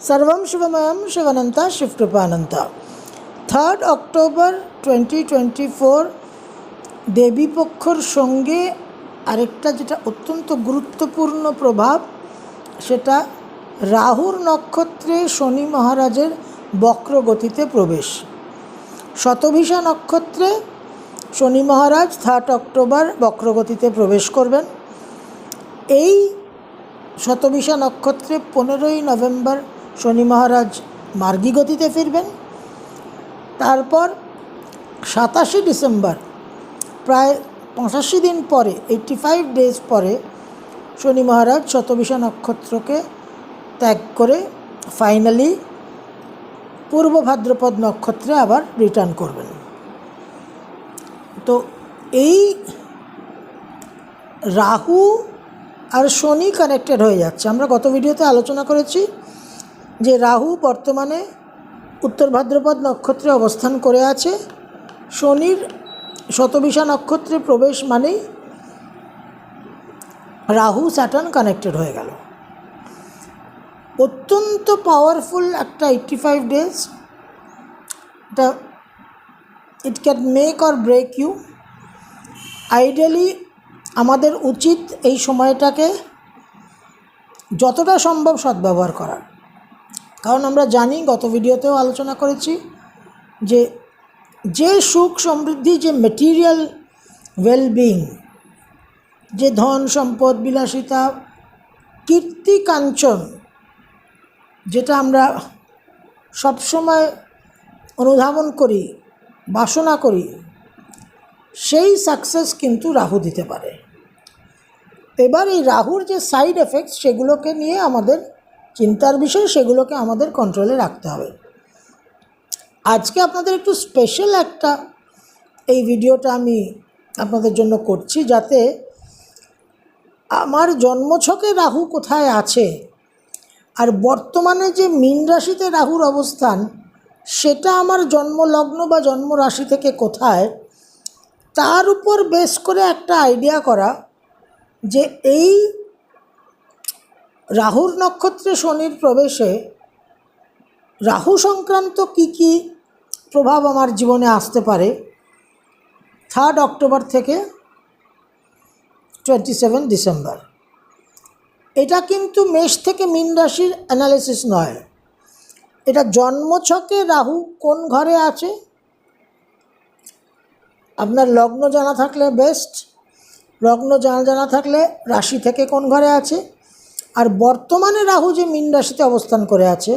সর্বম ಶಿವಮಯಂ ಶಿವನಂತ ಶಿವಕೃಪಾನಂತ third October twenty twenty four দেবীপক্ষর সঙ্গে আরেকটা যেটা অত্যন্ত গুরুত্বপূর্ণ প্রভাব, সেটা রাহুর নক্ষত্রে শনি মহারাজের বক্রগতিতে প্রবেশ। শতভিষা নক্ষত্রে শনি মহারাজ থার্ড অক্টোবর বক্রগতিতে প্রবেশ করবেন। এই শতভিষা নক্ষত্রে পনেরোই নভেম্বর শনি মহারাজ মার্গী গতিতে ফিরবেন। তারপর সাতাশে ডিসেম্বর, প্রায় পঁচাশি দিন পরে এইটটি ফাইভ ডেজ পরে শনি মহারাজ শতভিষা নক্ষত্রকে ত্যাগ করে ফাইনালি পূর্ব ভাদ্রপদ নক্ষত্রে আবার রিটার্ন করবেন। তো এই রাহু আর শনি কানেক্টেড হয়ে যাচ্ছে। আমরা গত ভিডিওতে আলোচনা করেছি যে রাহু বর্তমানে উত্তর ভাদ্রপদ নক্ষত্রে অবস্থান করে আছে, শনির শতবিশা নক্ষত্রে প্রবেশ মানেই রাহু স্যাটার্ন কানেক্টেড হয়ে গেল। অত্যন্ত পাওয়ারফুল একটা এইট্টি ফাইভ ডেজ এটা it can make or break you ideally আমাদের উচিত এই সময়টাকে যতটা সম্ভব সদ্ব্যবহার করার। কারণ আমরা জানি, গত ভিডিওতেও আলোচনা করেছি যে যে সুখ সমৃদ্ধি, যে মেটিরিয়াল ওয়েলবিং যে ধন সম্পদ, বিলাসিতা, কীর্তি, কাঞ্চন, যেটা আমরা সবসময় অনুধাবন করি, বাসনা করি, সেই সাকসেস কিন্তু রাহু দিতে পারে। এবার এই রাহুর যে সাইড এফেক্টস সেগুলোকে নিয়ে আমাদের চিন্তার বিষয় সেগুলোকে আমাদের কন্ট্রোলে রাখতে হবে। আজকে আপনাদের একটু স্পেশাল একটা এই ভিডিওটা আমি আপনাদের জন্য করছি যাতে আমার জন্মছকে রাহু কোথায় আছে আর বর্তমানে যে মীন রাশিতে রাহুর অবস্থান, সেটা আমার জন্মলগ্ন বা জন্ম রাশি থেকে কোথায়, তার উপর বেস করে একটা আইডিয়া করা যে এই রাহুর নক্ষত্রে শনির প্রবেশে রাহু সংক্রান্ত কি কি প্রভাব আমার জীবনে আসতে পারে? থার্ড অক্টোবর থেকে টোয়েন্টি সেভেন ডিসেম্বর এটা কিন্তু মেষ থেকে মীন রাশির অ্যানালিসিস নয়। এটা জন্মছকে রাহু কোন ঘরে আছে? আপনার লগ্ন জানা থাকলে বেস্ট লগ্ন জানা জানা থাকলে রাশি থেকে কোন ঘরে আছে? আর বর্তমানে রাহু যে মীন রাশিতে অবস্থান করে আছে,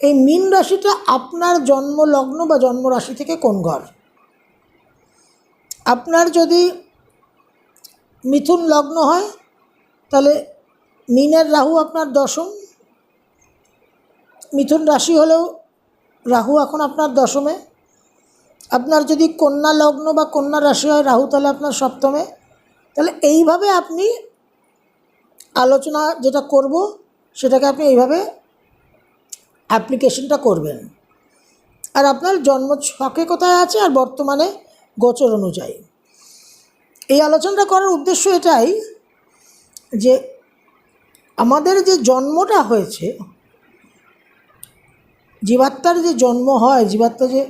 এই মীন রাশিটা আপনার জন্ম লগ্ন বা জন্ম রাশি থেকে কোন ঘর? আপনার যদি মিথুন লগ্ন হয়, তাহলে মীনের রাহু আপনার দশম। মিথুন রাশি হলেও রাহু এখন আপনার দশমে। আপনার যদি কন্যা লগ্ন বা কন্যা রাশি হয়, রাহু তাহলে আপনার সপ্তমে। তাহলে এইভাবে আপনি আলোচনা যেটা করব, সেটাকে আপনি এইভাবে অ্যাপ্লিকেশনটা করবেন। আর আপনার জন্ম ছকে কোথায় আছে আর বর্তমানে গোচর অনুযায়ী। এই আলোচনাটা করার উদ্দেশ্য এটাই যে, আমাদের যে জন্মটা হয়েছে, জীবাত্মার যে জন্ম হয়, জীবাত্মা যে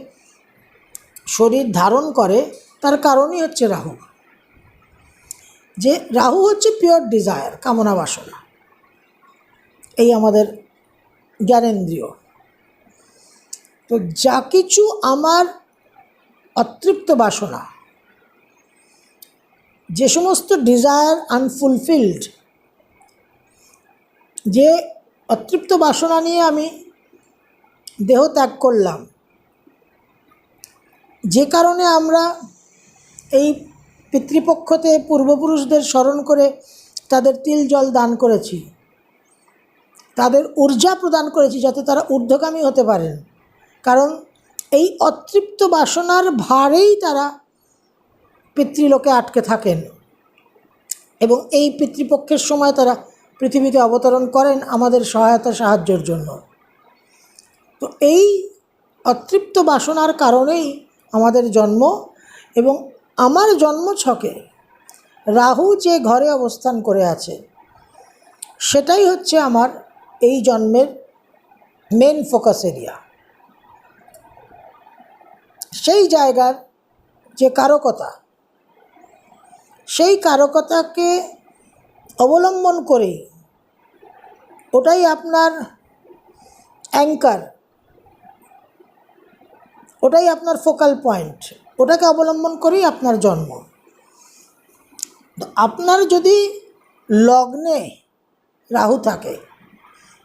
শরীর ধারণ করে, তার কারণই হচ্ছে রাহু। যে রাহু হচ্ছে পিওর ডিজায়ার কামনা বাসনা। এই আমাদের জ্ঞানেন্দ্রিয়। তো যা কিছু আমার অতৃপ্ত বাসনা, যে সমস্ত ডিজায়ার আনফুলফিলড যে অতৃপ্ত বাসনা নিয়ে আমি দেহ ত্যাগ করলাম, যে কারণে আমরা এই পিতৃপক্ষতে পূর্বপুরুষদের স্মরণ করে তাদের তিল জল দান করেছি। তাদের ঊর্জা প্রদান করেছি যাতে তারা ঊর্ধ্বগামী হতে পারেন। কারণ এই অতৃপ্ত বাসনার ভারেই তারা পিতৃলোকে আটকে থাকেন এবং এই পিতৃপক্ষের সময় তারা পৃথিবীতে অবতরণ করেন আমাদের সহায়তা সাহায্যের জন্য। তো এই অতৃপ্ত বাসনার কারণেই আমাদের জন্ম এবং আমার জন্ম ছকে রাহু যে ঘরে অবস্থান করে আছে, সেটাই হচ্ছে আমার এই জন্মের মেন ফোকাস এরিয়া সেই জায়গার যে কারকতা, সেই কারকতাকে অবলম্বন করে ওটাই আপনার অ্যাঙ্কার ওটাই আপনার ফোকাল পয়েন্ট ওটাকে অবলম্বন করেই আপনার জন্ম। তো আপনার যদি লগ্নে রাহু থাকে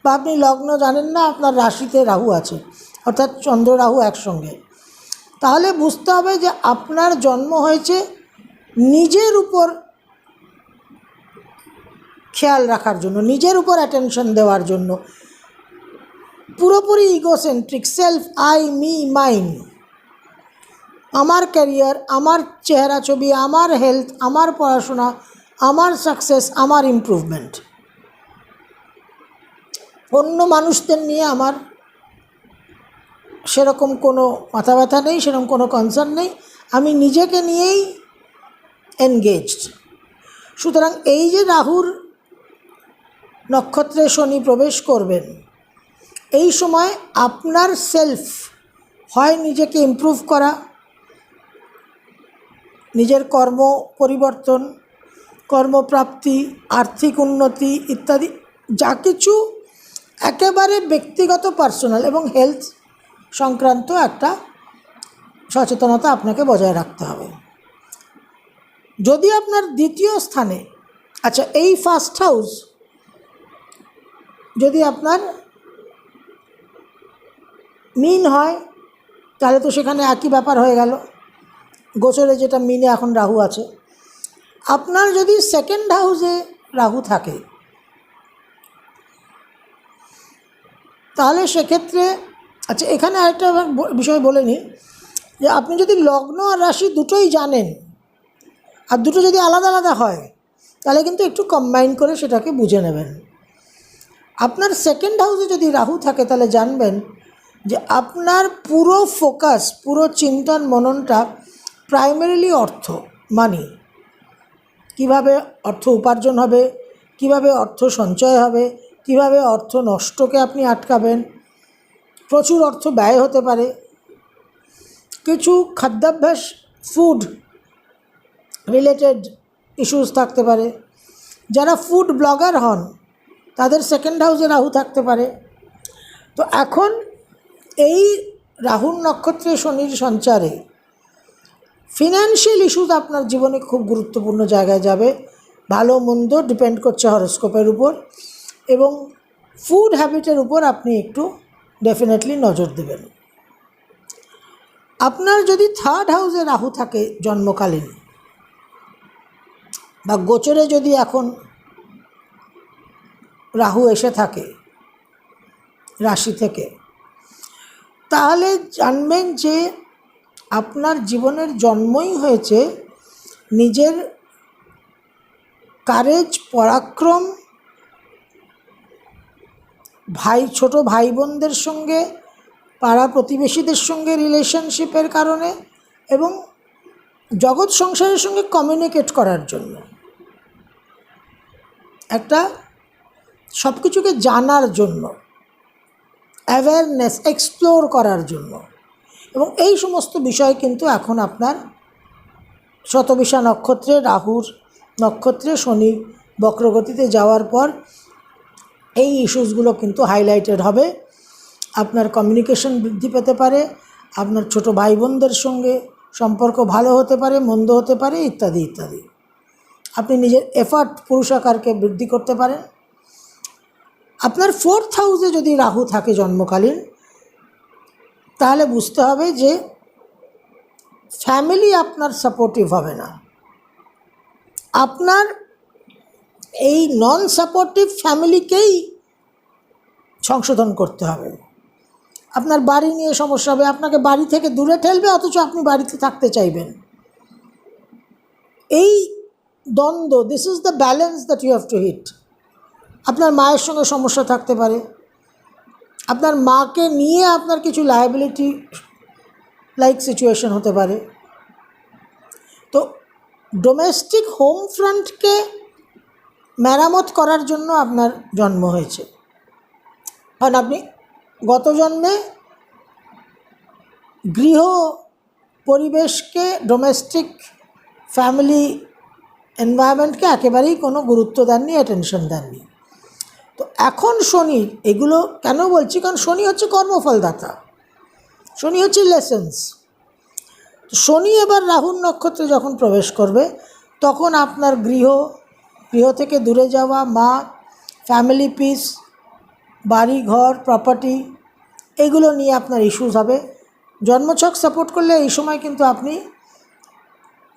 বা আপনি লগ্ন জানেন না, আপনার রাশিতে রাহু আছে, অর্থাৎ চন্দ্র রাহু একসঙ্গে, তাহলে বুঝতে হবে যে আপনার জন্ম হয়েছে নিজের উপর খেয়াল রাখার জন্য, নিজের উপর অ্যাটেনশন দেওয়ার জন্য। পুরোপুরি egocentric self I me mine আমার ক্যারিয়ার, আমার চেহারা ছবি, আমার হেলথ, আমার পড়াশোনা, আমার সাকসেস, আমার ইমপ্রুভমেন্ট। অন্য মানুষদের নিয়ে আমার সেরকম কোনো মাথা ব্যথা নেই, সেরকম কোনো কনসার্ন নেই। আমি নিজেকে নিয়েই এনগেজড সুতরাং এই যে রাহুর নক্ষত্রে শনি প্রবেশ করবেন, এই সময় আপনার সেলফ হয় নিজেকে ইমপ্রুভ করা নিজের কর্ম পরিবর্তন, কর্মপ্রাপ্তি, আর্থিক উন্নতি ইত্যাদি যা কিছু একেবারে ব্যক্তিগত পার্সোনাল এবং হেলথ সংক্রান্ত একটা সচেতনতা আপনাকে বজায় রাখতে হবে। যদি আপনার দ্বিতীয় স্থানে আচ্ছা এই ফার্স্ট হাউস যদি আপনার মিন হয়, তাহলে তো সেখানে একই ব্যাপার হয়ে গেল। গোচরে যেটা মিনে এখন রাহু আছে। আপনার যদি সেকেন্ড হাউসে রাহু থাকে, তাহলে সেক্ষেত্রে আচ্ছা এখানে আরেকটা বিষয় বলে নিই, যে আপনি যদি লগ্ন আর রাশি দুটোই জানেন, আর দুটো যদি আলাদা আলাদা হয়, তাহলে কিন্তু একটু কম্বাইন করে সেটাকে বুঝে নেবেন। আপনার সেকেন্ড হাউসে যদি রাহু থাকে, তাহলে জানবেন যে আপনার পুরো ফোকাস পুরো চিন্তন মননটা প্রাইমারিলি অর্থ মানি কীভাবে অর্থ উপার্জন হবে, কীভাবে অর্থ সঞ্চয় হবে, কীভাবে অর্থ নষ্টকে আপনি আটকাবেন, প্রচুর অর্থ ব্যয় হতে পারে। কিছু খাদ্যাভ্যাস ফুড রিলেটেড ইস্যুস থাকতে পারে। যারা ফুড ব্লগার হন, তাদের সেকেন্ড হাউসে রাহু থাকতে পারে। তো এখন এই রাহুর নক্ষত্রে শনির সঞ্চারে ফিনান্সিয়াল ইস্যুস আপনার জীবনে খুব গুরুত্বপূর্ণ জায়গায় যাবে। ভালো, মন্দ ডিপেন্ড করছে হরস্কোপের উপর এবং ফুড হ্যাবিটের উপর আপনি একটু ডেফিনেটলি নজর দেবেন। আপনার যদি থার্ড হাউসে রাহু থাকে জন্মকালীন বা গোচরে যদি এখন রাহু এসে থাকে রাশি থেকে, তাহলে জানবেন যে আপনার জীবনের জন্মই হয়েছে নিজের কারেজ পরাক্রম, ভাই, ছোট ভাই বোনদের সঙ্গে, পাড়া প্রতিবেশীদের সঙ্গে রিলেশনশিপের কারণে এবং জগৎ সংসারের সঙ্গে কমিউনিকেট করার জন্য। একটা সব কিছুকে জানার জন্য অ্যাওয়ারনেস এক্সপ্লোর করার জন্য। এবং এই সমস্ত বিষয় কিন্তু এখন আপনার শতবিশা নক্ষত্রে, রাহুর নক্ষত্রে, শনি বক্রগতিতে যাওয়ার পর এই ইস্যুসগুলো কিন্তু হাইলাইটেড হবে। আপনার কমিউনিকেশন বৃদ্ধি পেতে পারে, আপনার ছোট ভাই বোনদের সঙ্গে সম্পর্ক ভালো হতে পারে, মন্দ হতে পারে, ইত্যাদি ইত্যাদি। আপনি নিজের এফার্ট পুরুষাকারকে বৃদ্ধি করতে পারেন। আপনার ফোর্থ হাউসে যদি রাহু থাকে জন্মকালীন তাহলে বুঝতে হবে যে ফ্যামিলি আপনার সাপোর্টিভ হবে না। আপনার এই নন সাপোর্টিভ ফ্যামিলিকেই সংশোধন করতে হবে। আপনার বাড়ি নিয়ে সমস্যা হবে, আপনাকে বাড়ি থেকে দূরে ঠেলবে, অথচ আপনি বাড়িতে থাকতে চাইবেন। এই দ্বন্দ্ব this is the balance that you have to hit আপনার মায়ের সঙ্গে সমস্যা থাকতে পারে। আপনার মাকে নিয়ে আপনার কিছু লায়াবিলিটি লাইক সিচুয়েশন হতে পারে। তো ডোমেস্টিক হোম ফ্রন্টকে মেরামত করার জন্য আপনার জন্ম হয়েছে। কারণ আপনি গত জন্মে গৃহ পরিবেশকে ডোমেস্টিক ফ্যামিলি এনভায়রনমেন্টকে একেবারেই কোনো গুরুত্ব দেননি অ্যাটেনশন দেননি। তো এখন শনি, এগুলো কেন বলছি? কারণ শনি হচ্ছে কর্মফলদাতা। শনি হচ্ছে লেসেন্স শনি এবার রাহুর নক্ষত্রে যখন প্রবেশ করবে, তখন আপনার গৃহ গৃহ থেকে দূরে যাওয়া, মা ফ্যামিলি পিস বাড়ি, ঘর প্রপার্টি এগুলো নিয়ে আপনার ইস্যুস হবে। জন্মছক সাপোর্ট করলে এই সময় কিন্তু আপনি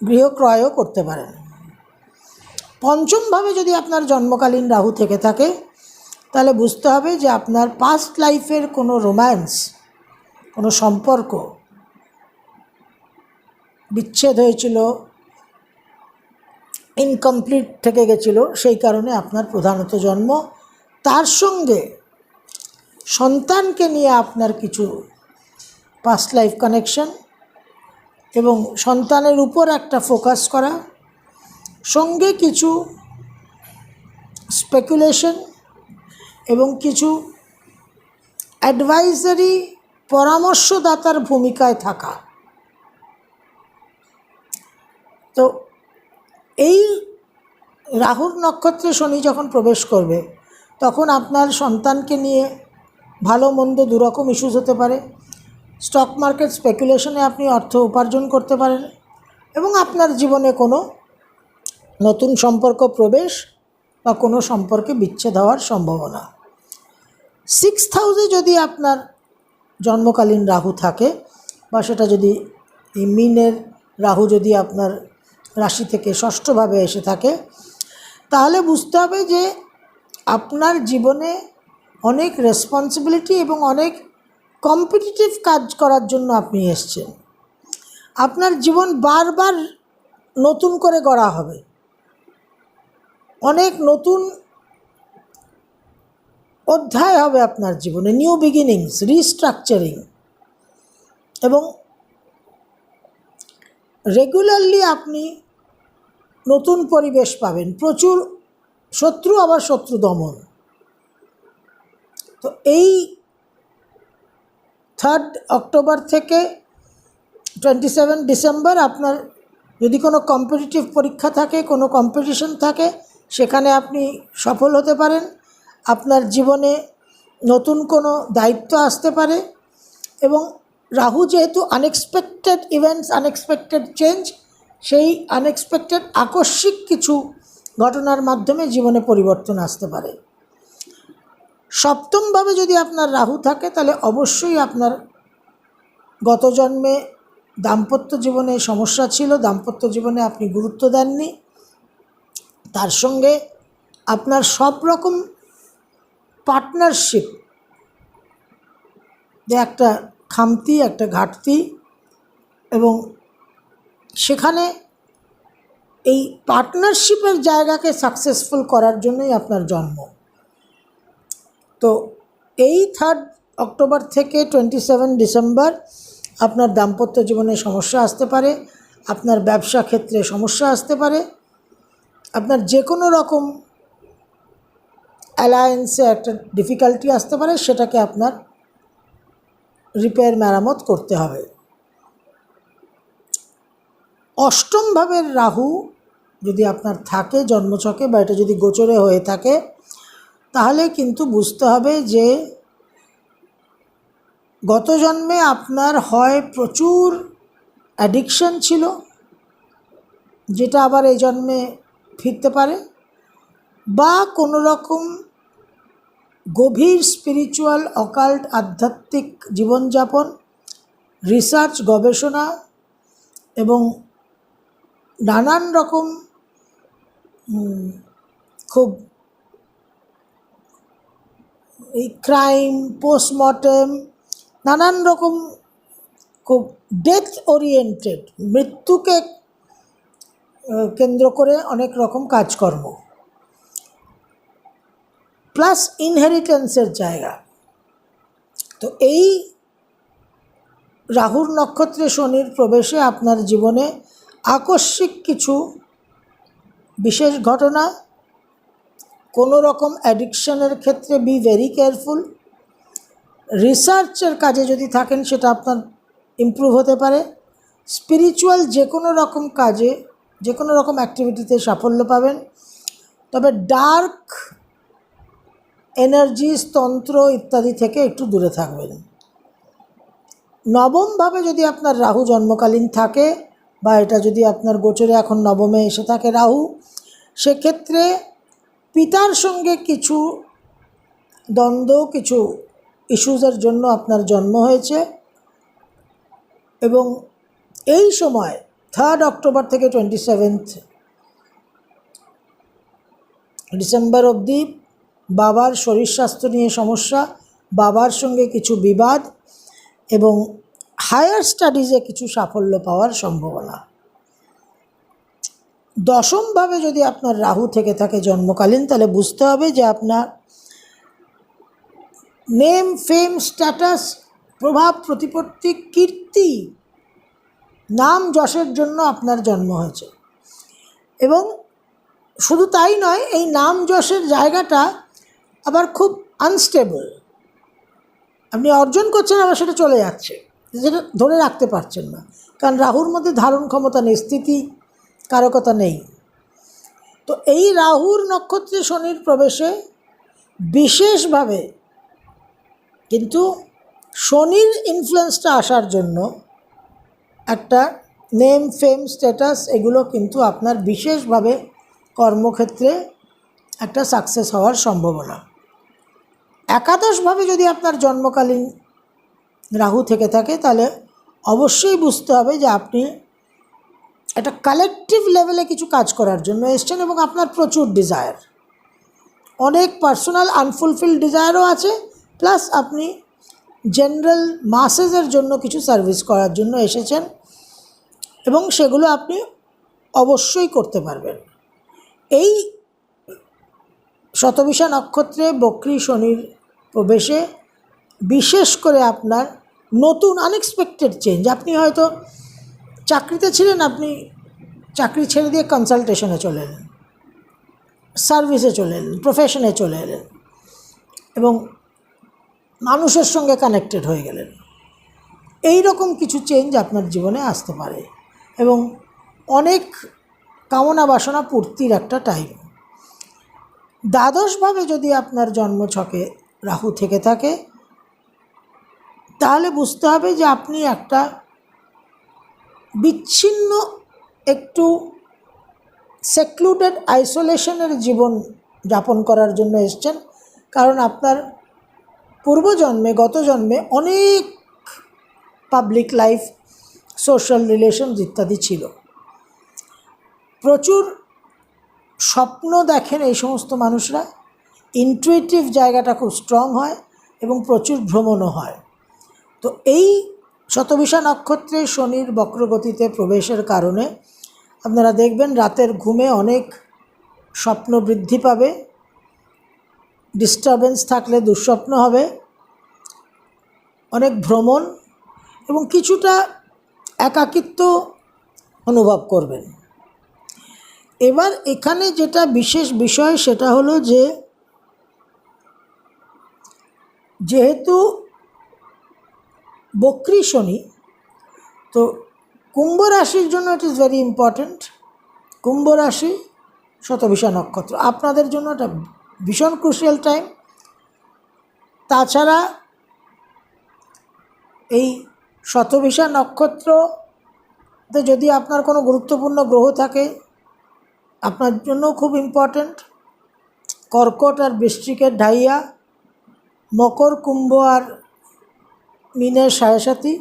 গৃহ ক্রয়ও করতে পারেন। পঞ্চমভাবে যদি আপনার জন্মকালীন রাহু থেকে থাকে তাহলে বুঝতে হবে যে আপনার পাস্ট লাইফের কোনো রোম্যান্স কোনো সম্পর্ক বিচ্ছেদ হয়েছিল ইনকমপ্লিট থেকে গেছিল, সেই কারণে আপনার প্রধানত জন্ম। তার সঙ্গে সন্তানকে নিয়ে আপনার কিছু পাস্ট লাইফ কানেকশন এবং সন্তানের উপর একটা ফোকাস করা, সঙ্গে কিছু স্পেকুলেশন এবং কিছু অ্যাডভাইজারি পরামর্শদাতার ভূমিকায় থাকা। তো এই রাহুর নক্ষত্রে শনি যখন প্রবেশ করবে, তখন আপনার সন্তানকে নিয়ে ভালো মন্দ দুরকম ইস্যুস হতে পারে। স্টক মার্কেট স্পেকুলেশনে আপনি অর্থ উপার্জন করতে পারেন এবং আপনার জীবনে কোনো নতুন সম্পর্ক প্রবেশ বা কোনো সম্পর্কে বিচ্ছেদ হওয়ার সম্ভাবনা। সিক্স হাউসে যদি আপনার জন্মকালীন রাহু থাকে, বা সেটা যদি এই মিনের রাহু যদি আপনার রাশি থেকে ষষ্ঠভাবে এসে থাকে, তাহলে বুঝতে হবে যে আপনার জীবনে অনেক রেসপন্সিবিলিটি এবং অনেক কম্পিটিটিভ কাজ করার জন্য আপনি এসছেন। আপনার জীবন বারবার নতুন করে গড়া হবে। অনেক নতুন অধ্যায় হবে আপনার জীবনে নিউ বিগিনিংস রিস্ট্রাকচারিং এবং রেগুলারলি আপনি নতুন পরিবেশ পাবেন, প্রচুর শত্রু আবার শত্রু দমন। তো এই থার্ড অক্টোবর থেকে টোয়েন্টি সেভেন ডিসেম্বর আপনার যদি কোনো কম্পিটিটিভ পরীক্ষা থাকে, কোনো কম্পিটিশন থাকে, সেখানে আপনি সফল হতে পারেন। আপনার জীবনে নতুন কোনো দায়িত্ব আসতে পারে এবং রাহু যেহেতু আনএক্সপেক্টেড ইভেন্টস আনএক্সপেক্টেড চেঞ্জ সেই আনএক্সপেক্টেড আকস্মিক কিছু ঘটনার মাধ্যমে জীবনে পরিবর্তন আসতে পারে। সপ্তমভাবে যদি আপনার রাহু থাকে, তাহলে অবশ্যই আপনার গত জন্মে দাম্পত্য জীবনে সমস্যা ছিল, দাম্পত্য জীবনে আপনি গুরুত্ব দেননি। তার সঙ্গে আপনার সব রকম পার্টনারশিপ যে একটা খামতি, একটা ঘাটতি, এবং সেখানে এই পার্টনারশিপের জায়গাকে সাকসেসফুল করার জন্যই আপনার জন্ম। তো এই থার্ড অক্টোবর থেকে টোয়েন্টি সেভেন ডিসেম্বর আপনার দাম্পত্য জীবনে সমস্যা আসতে পারে, আপনার ব্যবসা ক্ষেত্রে সমস্যা আসতে পারে, আপনার যে কোনো রকম অ্যালায়েন্সে একটা ডিফিকাল্টি আসতে পারে, সেটাকে আপনার রিপেয়ার মেরামত করতে হবে। অষ্টম ভাবের রাহু যদি আপনার থাকে জন্মছকে বা এটা যদি গোচরে হয়ে থাকে, তাহলে কিন্তু বুঝতে হবে যে গত জন্মে আপনার হয় প্রচুর অ্যাডিকশন ছিল, যেটা আবার এই জন্মে ফিরতে পারে, বা কোনো রকম গভীর স্পিরিচুয়াল অকাল্ট আধ্যাত্মিক জীবনযাপন রিসার্চ গবেষণা এবং নানান রকম খুব এই ক্রাইম পোস্টমর্টেম নানান রকম খুব ডেথ ওরিয়েন্টেড মৃত্যুকে কেন্দ্র করে অনেক রকম কাজকর্ম। প্লাস ইনহেরিটেন্সের জায়গা। তো এই রাহুর নক্ষত্রে শনির প্রবেশে আপনার জীবনে আকস্মিক কিছু বিশেষ ঘটনা কোনো রকম অ্যাডিকশনের ক্ষেত্রে বি ভেরি কেয়ারফুল রিসার্চের কাজে যদি থাকেন সেটা আপনার ইমপ্রুভ হতে পারে স্পিরিচুয়াল যে কোনো রকম কাজে যে কোনো রকম অ্যাক্টিভিটিতে সাফল্য পাবেন। তবে ডার্ক এনার্জিস তন্ত্র ইত্যাদি থেকে একটু দূরে থাকবেন। নবমভাবে যদি আপনার রাহু জন্মকালীন থাকে বা এটা যদি আপনার গোচরে এখন নবমে এসে থাকে রাহু, সেক্ষেত্রে পিতার সঙ্গে কিছু দ্বন্দ্ব, কিছু ইস্যুজের জন্য আপনার জন্ম হয়েছে এবং এই সময় থার্ড অক্টোবর থেকে টোয়েন্টি সেভেন্থ ডিসেম্বর অবধি বাবার শরীর স্বাস্থ্য নিয়ে সমস্যা, বাবার সঙ্গে কিছু বিবাদ এবং হায়ার স্টাডিজে কিছু সাফল্য পাওয়ার সম্ভাবনা। দশমভাবে যদি আপনার রাহু থেকে থাকে জন্মকালীন, তাহলে বুঝতে হবে যে আপনার নেম, ফেম, স্ট্যাটাস, প্রভাব, প্রতিপত্তি, কীর্তি, নাম যশের জন্য আপনার জন্ম হয়েছে। এবং শুধু তাই নয়, এই নাম যশের জায়গাটা আবার খুব আনস্টেবল আপনি অর্জন করছেন, আবার সেটা চলে যাচ্ছে। যেটা ধরে রাখতে পারছেন না। কারণ রাহুর মধ্যে ধারণ ক্ষমতা নেই, স্থিতি, কারকতা নেই। তো এই রাহুর নক্ষত্রে শনির প্রবেশে বিশেষভাবে কিন্তু শনির ইনফ্লুয়েন্সটা আসার জন্য একটা নেম ফেম স্ট্যাটাস এগুলো কিন্তু আপনার বিশেষভাবে কর্মক্ষেত্রে একটা সাকসেস হওয়ার সম্ভাবনা। একাদশভাবে যদি আপনার জন্মকালীন রাহু থেকে থাকে, তাহলে অবশ্যই বুঝতে হবে যে আপনি একটা কালেকটিভ লেভেলে কিছু কাজ করার জন্য এসছেন এবং আপনার প্রচুর ডিজায়ার অনেক পার্সোনাল আনফুলফিল্ড ডিজায়ারও আছে প্লাস আপনি জেনারেল মাসেসের জন্য কিছু সার্ভিস করার জন্য এসেছেন এবং সেগুলো আপনি অবশ্যই করতে পারবেন। এই শতবিশা নক্ষত্রে বক্রী শনির প্রবেশে, বিশেষ করে আপনার নতুন আনএক্সপেক্টেড চেঞ্জ আপনি হয়তো চাকরিতে ছিলেন, আপনি চাকরি ছেড়ে দিয়ে কনসালটেশনে চলে এলেন সার্ভিসে চলে এলেন প্রফেশনে চলে এলেন এবং মানুষের সঙ্গে কানেক্টেড হয়ে গেলেন। এই রকম কিছু চেঞ্জ আপনার জীবনে আসতে পারে এবং অনেক কামনা বাসনা পূর্তির একটা টাইম দ্বাদশভাবে যদি আপনার জন্মছকে রাহু থেকে থাকে, তাহলে বুঝতে হবে যে আপনি একটা বিচ্ছিন্ন একটু সেক্লুডেড আইসোলেশনের জীবন যাপন করার জন্য এসছেন। কারণ আপনার পূর্বজন্মে গত জন্মে অনেক পাবলিক লাইফ সোশ্যাল রিলেশনস ইত্যাদি ছিল। প্রচুর স্বপ্ন দেখেন এই সমস্ত মানুষরা। ইনটুইটিভ জায়গাটা খুব স্ট্রং হয় এবং প্রচুর ভ্রমণও হয়। তো এই শতবিশা নক্ষত্রে শনির বক্রগতিতে প্রবেশের কারণে আপনারা দেখবেন রাতের ঘুমে অনেক স্বপ্ন বৃদ্ধি পাবে ডিস্টারবেন্স থাকলে দুঃস্বপ্ন হবে, অনেক ভ্রমণ এবং কিছুটা একাকিত্ব অনুভব করবেন। এবার এখানে যেটা বিশেষ বিষয় সেটা হলো যে যেহেতু বক্রী শনি, তো কুম্ভ রাশির জন্য ইট ইজ ভেরি ইম্পর্ট্যান্ট কুম্ভ রাশি শতবিশা নক্ষত্র, আপনাদের জন্য এটা ভীষণ ক্রুশিয়াল টাইম তাছাড়া এই শতবিশা নক্ষত্রতে যদি আপনার কোনো গুরুত্বপূর্ণ গ্রহ থাকে, আপনার জন্যও খুব ইম্পর্ট্যান্ট কর্কট আর বৃশ্চিকের ঢাইয়া মকর, কুম্ভ আর মিনের সায়াসাথী।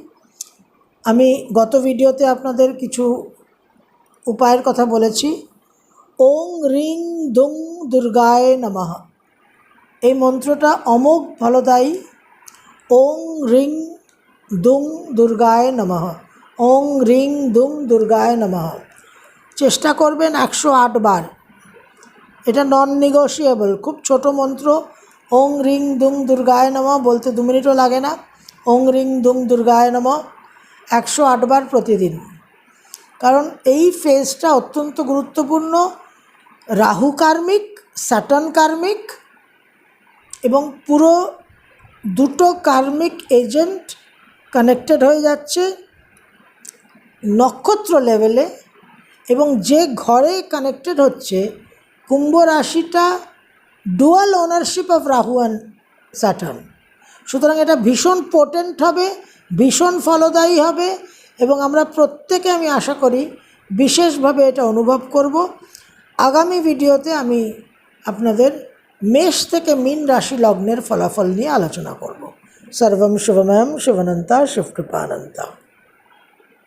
আমি গত ভিডিওতে আপনাদের কিছু উপায়ের কথা বলেছি। ওং রিং দুং দুর্গায় নমঃ। এই মন্ত্রটা অমোঘ ফলদায়ী। ওং রিং দুং দুর্গায় নমঃ। ওং রিং দুং দুর্গায় নমঃ। চেষ্টা করবেন একশো আট বার। এটা নন নেগোশিয়েবল খুব ছোট মন্ত্র। ওং রিং দুং দুর্গায় নম বলতে দু মিনিটও লাগে না। ওং রিং দুং দুর্গায় নম একশো আটবার প্রতিদিন। কারণ এই ফেজটা অত্যন্ত গুরুত্বপূর্ণ। রাহু কার্মিক স্যাটন কার্মিক এবং পুরো দুটো কার্মিক এজেন্ট কানেক্টেড হয়ে যাচ্ছে নক্ষত্র লেভেলে এবং যে ঘরে কানেক্টেড হচ্ছে, কুম্ভ রাশিটা dual ownership of Rahu and Saturn সুতরাং এটা ভীষণ পোটেন্ট হবে, ভীষণ ফলদায়ী হবে, এবং আমরা প্রত্যেকে আমি আশা করি বিশেষভাবে এটা অনুভব করব। আগামী ভিডিওতে আমি আপনাদের মেষ থেকে মীন রাশি লগ্নের ফলাফল নিয়ে আলোচনা করব। সর্বম শুভময়ম শিবনন্তা শিবকৃপানন্তা